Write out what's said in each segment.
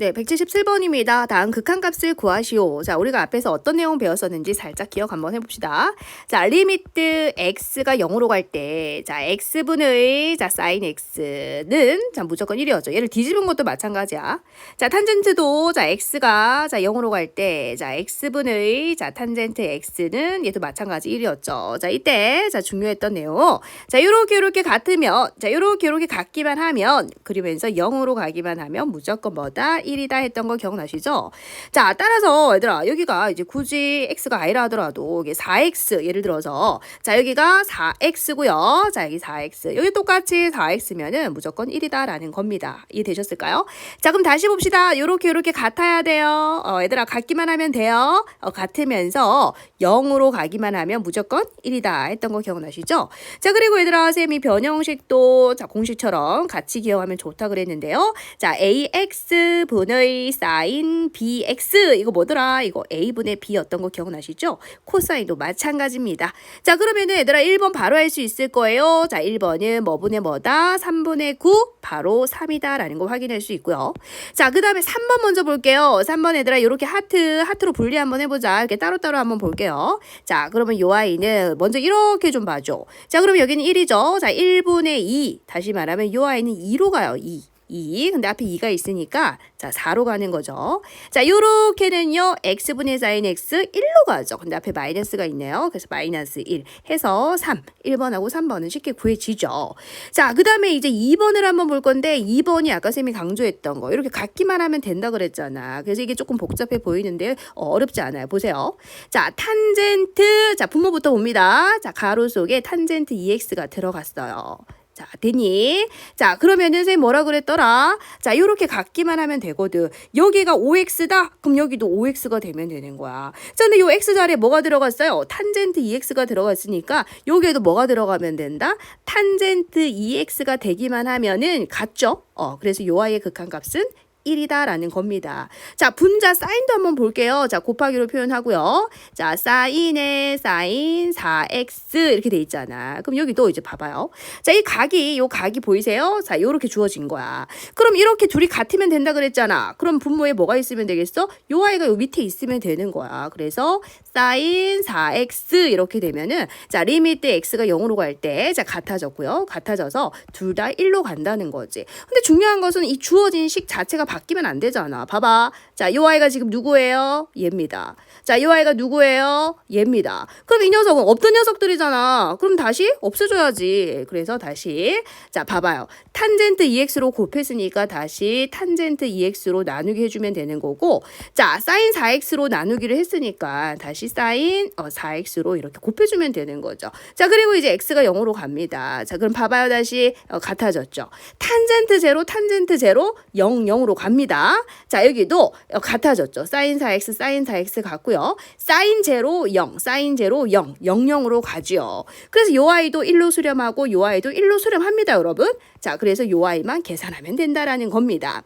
네, 177번입니다. 다음 극한값을 구하시오. 자, 우리가 앞에서 어떤 내용 배웠었는지 살짝 기억 한번 해봅시다. 자, 리미트 x가 0으로 갈 때, 자, x분의, 자, sin x는, 자, 무조건 1이었죠. 얘를 뒤집은 것도 마찬가지야. 자, 탄젠트도, 자, x가, 자, 0으로 갈 때, 자, x분의, 자, 탄젠트 x는 얘도 마찬가지 1이었죠. 자, 이때, 자, 중요했던 내용. 자, 요렇게, 요렇게 같으면, 자, 요렇게, 요렇게 같기만 하면, 그리면서 0으로 가기만 하면 무조건 뭐다? 1이다 했던 거 기억나시죠? 자, 따라서 얘들아, 여기가 이제 굳이 x가 i라 하더라도 이게 4x 예를 들어서 자, 여기가 4x고요. 자, 여기 4x. 여기 똑같이 4x면은 무조건 1이다라는 겁니다. 이해되셨을까요? 자, 그럼 다시 봅시다. 요렇게 요렇게 같아야 돼요. 어, 얘들아 같기만 하면 돼요. 어, 같으면서 0으로 가기만 하면 무조건 1이다 했던 거 기억나시죠? 자, 그리고 얘들아 쌤이 변형식도 자, 공식처럼 같이 기억하면 좋다 그랬는데요. 자, ax 분의 sin bx 이거 뭐더라? 이거 a분의 b였던 거 기억나시죠? 코사인도 마찬가지입니다. 자, 그러면은 얘들아 1번 바로 할 수 있을 거예요. 자, 1번은 뭐분의 뭐다? 3분의 9 바로 3이다 라는 거 확인할 수 있고요. 자, 그 다음에 3번 먼저 볼게요. 3번 얘들아 이렇게 하트 하트로 분리 한번 해 보자. 이렇게 따로따로 한번 볼게요. 자, 그러면 요 아이는 먼저 이렇게 좀 봐줘. 자, 그러면 여기는 1이죠. 자, 1분의 2. 다시 말하면 요 아이는 2로 가요. 2. 2. 근데 앞에 2가 있으니까 자, 4로 가는 거죠. 자, 요렇게는요. x분의 sin x 1로 가죠. 근데 앞에 마이너스가 있네요. 그래서 마이너스 1 해서 3. 1번하고 3번은 쉽게 구해지죠. 자, 그다음에 이제 2번을 한번 볼 건데 2번이 아까 쌤이 강조했던 거. 이렇게 같기만 하면 된다 그랬잖아. 그래서 이게 조금 복잡해 보이는데 어, 어렵지 않아요. 보세요. 자, 탄젠트 자, 분모부터 봅니다. 자, 가로 속에 탄젠트 2x가 들어갔어요. 자, 되니? 자, 그러면은 쌤 뭐라 그랬더라? 자, 요렇게 같기만 하면 되거든. 여기가 5x다? 그럼 여기도 5x가 되면 되는 거야. 자, 근데 요 x 자리에 뭐가 들어갔어요? 탄젠트 2x가 들어갔으니까 여기에도 뭐가 들어가면 된다? 탄젠트 2x가 되기만 하면은 같죠? 어, 그래서 요 아이의 극한값은 1이다라는 겁니다. 자, 분자 사인도 한번 볼게요. 자, 곱하기로 표현하고요. 자, 사인에 사인 4x 이렇게 돼 있잖아. 그럼 여기도 이제 봐봐요. 자, 이 각이 요 각이 보이세요? 자, 요렇게 주어진 거야. 그럼 이렇게 둘이 같으면 된다 그랬잖아. 그럼 분모에 뭐가 있으면 되겠어? 요 아이가 요 밑에 있으면 되는 거야. 그래서 사인 4x 이렇게 되면은 자, 리미트 x가 0으로 갈 때 자, 같아졌고요. 같아져서 둘 다 1로 간다는 거지. 근데 중요한 것은 이 주어진 식 자체가 바뀌면 안 되잖아. 봐봐. 자, 요 아이가 지금 누구예요? 얘입니다. 자, 요 아이가 누구예요? 얘입니다. 그럼 이 녀석은 없던 녀석들이잖아. 그럼 다시 없애줘야지. 그래서 다시 자, 봐봐요. 탄젠트 2x로 곱했으니까 다시 탄젠트 2x로 나누기 해주면 되는 거고 자, 사인 4x로 나누기를 했으니까 다시 사인 어, 4x로 이렇게 곱해주면 되는 거죠. 자, 그리고 이제 x가 0으로 갑니다. 자, 그럼 봐봐요. 다시 어, 같아졌죠. 탄젠트 제로, 탄젠트 제로, 0, 0으로 갑니다. 자, 여기도 어, 같아졌죠. 사인 4x, 사인 4x 같고요. 사인 제로 0, 사인 제로 0, 0, 0으로 가지요. 그래서 요 아이도 1로 수렴하고 요 아이도 1로 수렴합니다, 여러분. 자, 그래서 요 아이만 계산하면 된다라는 겁니다.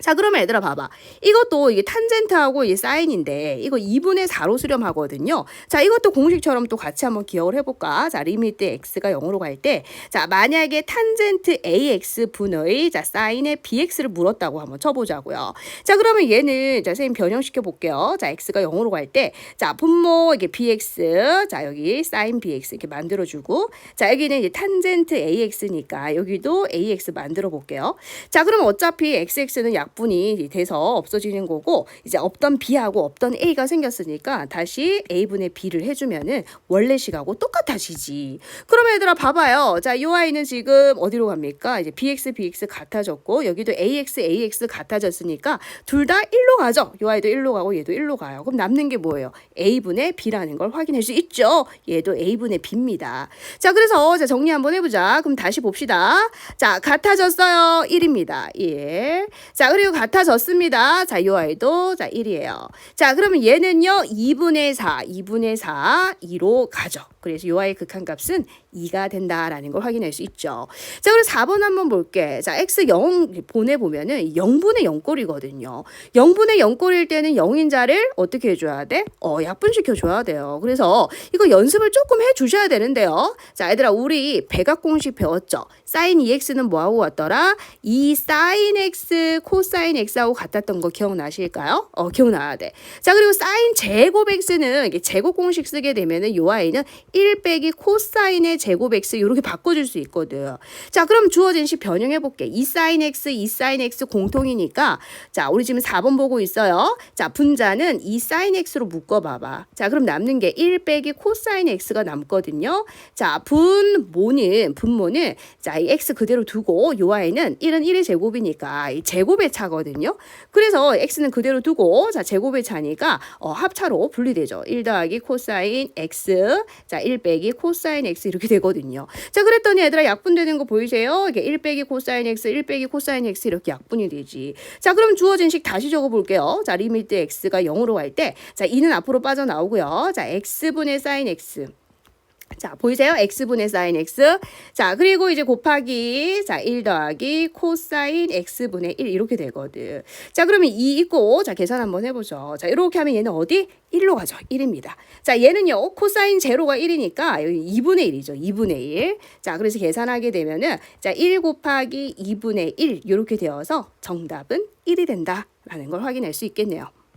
자, 그러면 얘들아 봐봐. 이것도 이게 탄젠트하고 이게 사인인데 이거 2분의 4로 수렴하거든요. 자, 이것도 공식처럼 또 같이 한번 기억을 해볼까? 자, 리미트 x가 0으로 갈 때, 자, 만약에 탄젠트 ax 분의 자 사인의 bx를 물었다고 한번 쳐보자고요. 자, 그러면 얘는 자 선생님 변형시켜 볼게요. 자, x가 0으로 갈 때, 자, 분모 이게 bx, 자 여기 사인 bx 이렇게 만들어주고, 자 여기는 이제 탄젠트 ax니까 여기도 ax 만들어 볼게요. 자, 그럼 어차피 xx는 약 약분이 돼서 없어지는 거고 이제 없던 b하고 없던 a가 생겼으니까 다시 a분의 b를 해주면은 원래 식하고 똑같아지지. 그러면 얘들아 봐봐요. 자, 이 아이는 지금 어디로 갑니까? 이제 bx bx 같아졌고 여기도 ax ax 같아졌으니까 둘 다 1로 가죠. 이 아이도 1로 가고 얘도 1로 가요. 그럼 남는 게 뭐예요? a분의 b라는 걸 확인할 수 있죠. 얘도 a분의 b입니다. 자, 그래서 자 정리 한번 해보자. 그럼 다시 봅시다. 자, 같아졌어요. 1입니다. 1. 자, 그 리고 같아졌습니다. 자, 요 아이도 자 1이에요. 자, 그러면 얘는요 2분의 4, 2분의 4, 2로 가죠. 그래서 요 아이 극한값은 2가 된다라는 걸 확인할 수 있죠. 자, 그리고 4번 한번 볼게. 자, x 0 보내보면은 0분의 0꼴이거든요. 0분의 0꼴일 때는 0인자를 어떻게 해줘야 돼? 어, 약분시켜줘야 돼요. 그래서 이거 연습을 조금 해주셔야 되는데요. 자, 얘들아, 우리 백악공식 배웠죠? 사인 2x는 뭐하고 같더라? 2 사인 x, 코사인 x하고 같았던 거 기억나실까요? 어, 기억나야 돼. 자, 그리고 사인 제곱 x는 제곱 공식 쓰게 되면은 요 아이는 1 빼기 코사인의 제곱 x 이렇게 바꿔줄 수 있거든. 자, 그럼 주어진 식 변형해 볼게. 2 사인 x, 2 사인 x 공통이니까 자, 우리 지금 4번 보고 있어요. 자, 분자는 2 사인 x로 묶어 봐봐. 자, 그럼 남는 게 1 빼기 코사인 x가 남거든요. 자, 분모는 분모는 자, 이 x 그대로 두고 요 아이는 1은 1의 제곱이니까 이 제곱의 차거든요. 그래서 x는 그대로 두고 자, 제곱의 차니까 어, 합차로 분리되죠. 1 더하기 코사인 x 자, 1 빼기 코사인 x 이렇게 되거든요. 자, 그랬더니 얘들아 약분 되는 거 보이세요? 이게 1 빼기 코사인 x, 1 빼기 코사인 x 이렇게 약분이 되지. 자, 그럼 주어진 식 다시 적어 볼게요. 자, 리미트 x가 0으로 갈때 자, 2는 앞으로 빠져나오고요. 자, x분의 사인 x 자, 보이세요? x분의 사인 x. 자, 그리고 이제 곱하기, 자, 1 더하기 코사인 x분의 1 이렇게 되거든. 자, 그러면 2 있고, 자, 계산 한번 해보죠. 자, 이렇게 하면 얘는 어디? 1로 가죠. 1입니다. 자, 얘는요, 코사인 제로가 1이니까 여기 2분의 1이죠. 2분의 1. 자, 그래서 계산하게 되면은, 자, 1 곱하기 2분의 1 이렇게 되어서 정답은 1이 된다라는 걸 확인할 수 있겠네요.